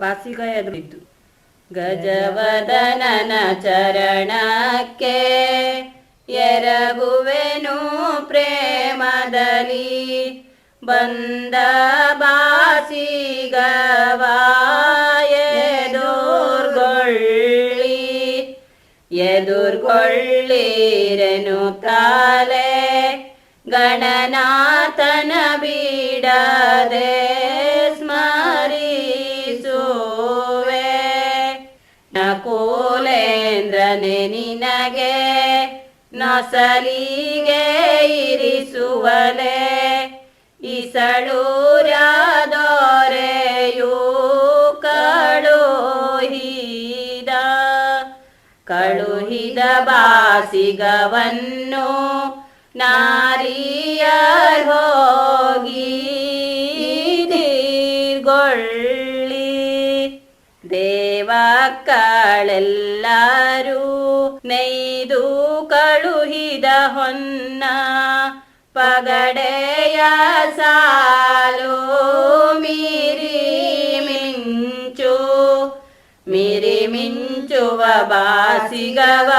ವಾಸಿಗ ಎದುರಿದ್ದು ಗಜವದನನ ಚರಣಕ್ಕೆ ಎರಗುವೆನು ಪ್ರೇಮದಲ್ಲಿ. ಬಂದ ಬಾಸಿಗವಾಯದುರ್ಗೊಳ್ಳಿ. ಎದುರ್ಗೊಳ್ಳಿರೆನು ತಾಲೆ ಗಣನಾಥನ ಬಿಡದೆ. ನಕುಲೇಂದ್ರನೆ ನಿನಗೆ ನಸಲಿಗೆ ಇರಿಸುವಲೆ ಇಸಳೂರ್ಯಾದೊರೆಯು ಕಳುಹಿದ ಕಳುಹಿದ ಬಾಸಿಗವನ್ನು ನಾರಿಯರ್ ಹೋಗಿ ದೀರ್ಗೊಳ್ಳಿ. ದೇವಕ್ಕಳೆಲ್ಲರೂ ನೈದು ಕಳುಹಿದ ಹೊನ್ನ ಪಗಡೆಯ ಸಾಲು ಮೀರಿ ಮಿಂಚು ಮಿರಿ ಮಿಂಚುವ ಬಾಸಿಗವ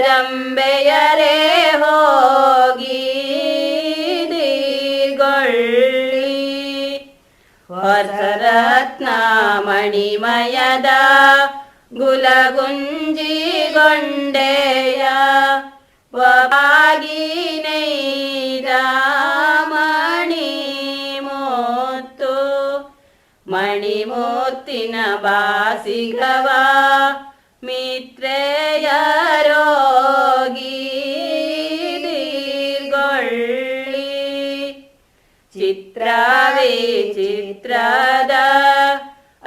ರಂಬೆಯರೇ ಹೋಗಿ ದೀರ್ಗೊಳ್ಳಿ ಹೊಸರತ್ನ ಮಣಿಮಯದ ഗുലകുഞ്ചികൊണ്ടേയ വഭാഗിനൈ രാമണി മൂത്തു മണിമൂർത്തിന ബാസികവ മിത്രേയ രോഗി ചിത്രവേ ചിത്രദ